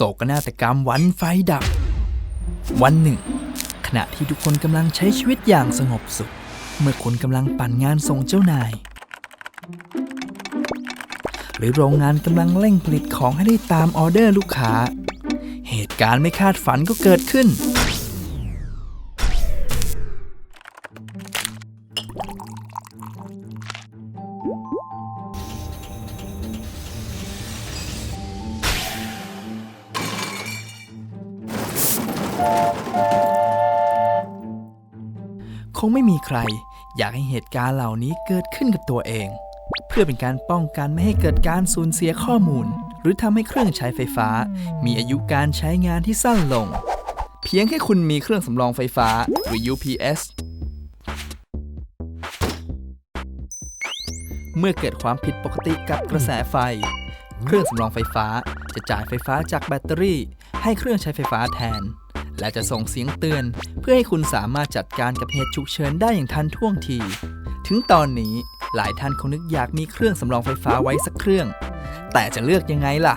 โศกนาฏกรรมวันไฟดับ วันหนึ่ง ขณะที่ทุกคนกำลังใช้ชีวิตอย่างสงบสุข เมื่อคุณกำลังปั่นงานส่งเจ้านาย หรือโรงงานกำลังเร่งผลิตของให้ได้ตามออเดอร์ลูกค้า เหตุการณ์ไม่คาดฝันก็เกิดขึ้น คงไม่มีใคร อยากให้เหตุการณ์เหล่านี้เกิดขึ้นกับตัวเอง เพื่อเป็นการป้องกันไม่ให้เกิดการสูญเสียข้อมูล หรือทำให้เครื่องใช้ไฟฟ้า มีอายุการใช้งานที่สั้นลง เพียงแค่คุณมีเครื่องสำรองไฟฟ้าหรือ UPS เมื่อเกิดความผิดปกติกับกระแสไฟ เครื่องสำรองไฟฟ้าจะจ่ายไฟฟ้าจากแบตเตอรี่ ให้เครื่องใช้ไฟฟ้าแทน และจะส่งเสียงเตือน เพื่อให้คุณสามารถจัดการกับเหตุฉุกเฉินได้อย่างทันท่วงที ถึงตอนนี้หลายท่านคงนึกอยากมีเครื่องสำรองไฟฟ้าไว้สักเครื่อง แต่จะเลือกยังไงล่ะ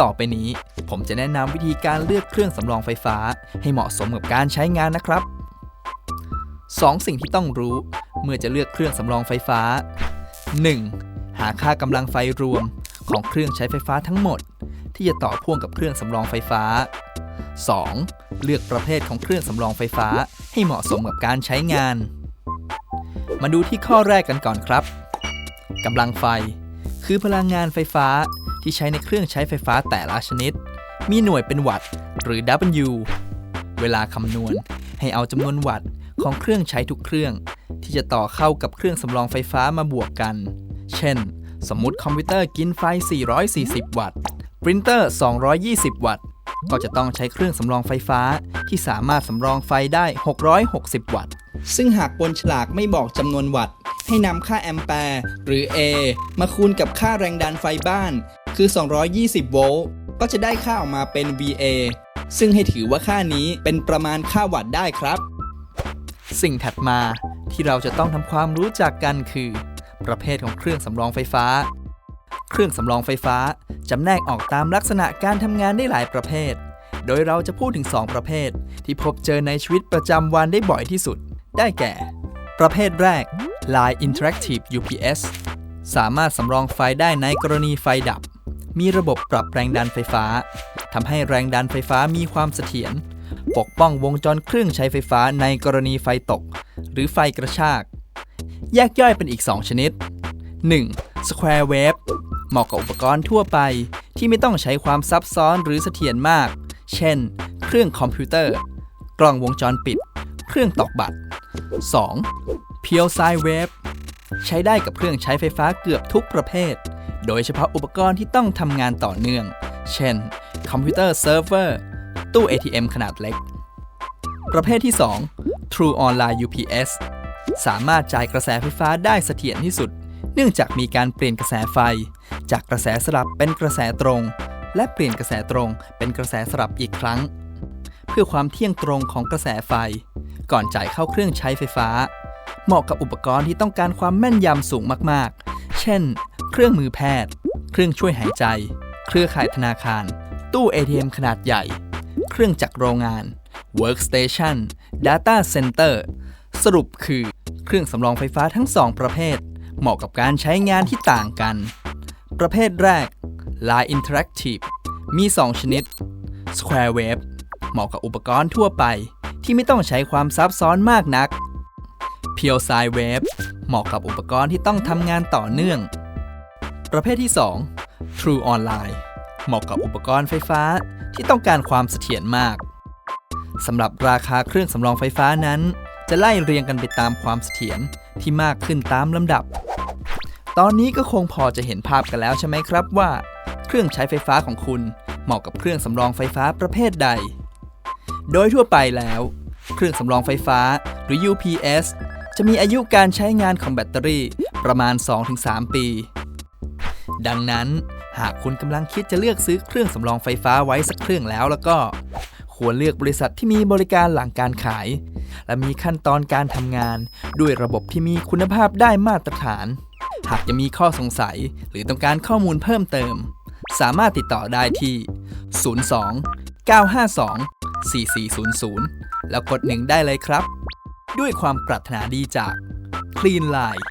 ต่อไปนี้ผมจะแนะนำวิธีการเลือกเครื่องสำรองไฟฟ้า ให้เหมาะสมกับการใช้งานนะครับ 2 สิ่งที่ต้องรู้ เมื่อจะเลือกเครื่องสำรองไฟฟ้า 1. หาค่ากำลังไฟรวมของเครื่องใช้ไฟฟ้าทั้งหมด ที่จะต่อพ่วงกับเครื่องสำรองไฟฟ้า 2. เลือกประเภทของเครื่องสำรองไฟฟ้า ให้เหมาะสมกับการใช้งาน มาดูที่ข้อแรกกันก่อนครับกำลังไฟ คือพลังงานไฟฟ้าที่ใช้ในเครื่องใช้ไฟฟ้าแต่ละชนิด มีหน่วยเป็นวัตต์หรือ W เวลาคำนวณ ให้เอาจำนวนวัตต์ของเครื่องใช้ทุกเครื่อง ที่จะต่อเข้ากับเครื่องสำรองไฟฟ้ามาบวกกัน เช่น สมมุติคอมพิวเตอร์กินไฟ 440 วัตต์ ปรินเตอร์ 220 วัตต์ ก็จะต้องใช้เครื่องสำรองไฟฟ้า ที่สามารถสำรองไฟได้ 660 วัตต์ ซึ่งหากบนฉลากไม่บอกจำนวนวัตต์ให้นำค่าแอมแปร์หรือ A มาคูณกับค่าแรงดันไฟบ้าน คือ 220 โวลต์ ก็จะได้ค่าออกมาเป็น VA ซึ่งให้ถือว่าค่านี้เป็นประมาณค่าวัตต์ได้ครับ สิ่งถัดมาที่เราจะต้องทำความรู้จักกันคือ ประเภทของเครื่องสำรองไฟฟ้า เครื่องสำรองไฟฟ้า จำแนกออกตามลักษณะการทำงานได้หลายประเภท โดยเราจะพูดถึง 2 ประเภท ที่พบเจอในชีวิตประจำวันได้บ่อยที่สุด ได้แก่ ประเภทแรก Line Interactive UPS สามารถสำรองไฟได้ในกรณีไฟดับ มีระบบปรับแรงดันไฟฟ้าทำให้แรงดันไฟฟ้ามีความเสถียร ปกป้องวงจรเครื่องใช้ไฟฟ้าในกรณีไฟตก หรือไฟกระชาก แยกย่อยเป็นอีก 2 ชนิด 1. Square Wave เหมาะกับอุปกรณ์ทั่วไป ที่ไม่ต้องใช้ความซับซ้อนหรือเสถียรมาก เช่น เครื่องคอมพิวเตอร์ กล้องวงจรปิด เครื่องตอกบัตร 2. Pure Sine Wave ใช้ได้กับเครื่องใช้ไฟฟ้าเกือบทุกประเภท โดยเฉพาะอุปกรณ์ที่ต้องทำงานต่อเนื่อง เช่น คอมพิวเตอร์เซิร์ฟเวอร์ ตู้ ATM ขนาดเล็ก ประเภทที่ 2 True Online UPS สามารถจ่ายกระแสไฟฟ้าได้เสถียรที่สุด เนื่องจากมีการเปลี่ยนกระแสไฟ จากกระแสสลับเป็นกระแสตรง และเปลี่ยนกระแสตรงเป็นกระแสสลับอีกครั้ง เพื่อความเที่ยงตรงของกระแสไฟ ก่อนจ่ายเข้าเครื่องใช้ไฟฟ้า เหมาะกับอุปกรณ์ที่ต้องการความแม่นยำสูงมากๆ เช่น เครื่องมือแพทย์ เครื่องช่วยหายใจ เครือข่ายธนาคาร ตู้ ATM ขนาดใหญ่ เครื่องจักรโรงงาน Workstation Data Center สรุปคือ เครื่องสำรองไฟฟ้าทั้ง2ประเภท เหมาะกับการใช้งานที่ต่างกัน ประเภทแรก Line Interactive มี 2 ชนิด Square Wave เหมาะกับอุปกรณ์ทั่วไปที่ไม่ต้องใช้ความซับซ้อนมากนัก Pure Sine Wave เหมาะกับอุปกรณ์ที่ต้องทำงานต่อเนื่อง ประเภทที่ 2 True Online เหมาะกับอุปกรณ์ไฟฟ้าที่ต้องการความเสถียรมากสำหรับราคาเครื่องสำรองไฟฟ้านั้น จะไล่เรียงกันไปตามความเสถียรที่มากขึ้นตามลำดับ ตอนนี้ก็คงพอจะเห็นภาพกันแล้วใช่ไหมครับว่า เครื่องใช้ไฟฟ้าของคุณเหมาะกับเครื่องสำรองไฟฟ้าประเภทใด โดยทั่วไปแล้ว เครื่องสำรองไฟฟ้าหรือ UPS จะมีอายุการใช้งานของแบตเตอรี่ประมาณ 2-3 ปี ดังนั้นหากคุณกำลังคิดจะเลือกซื้อเครื่องสำรองไฟฟ้าไว้สักเครื่องแล้วแล้วก็ ควรเลือกบริษัทที่มีบริการหลังการขาย และมีขั้นตอนการทำงานด้วยระบบที่มีคุณภาพได้มาตรฐานากยังมีข้อสงสัย หรือต้องการข้อมูลเพิ่มเติม สามารถติดต่อได้ที่ 02 952 4400 แล้วกดหนึ่งได้เลยครับ ด้วยความปรารถนาดีจาก Clean Line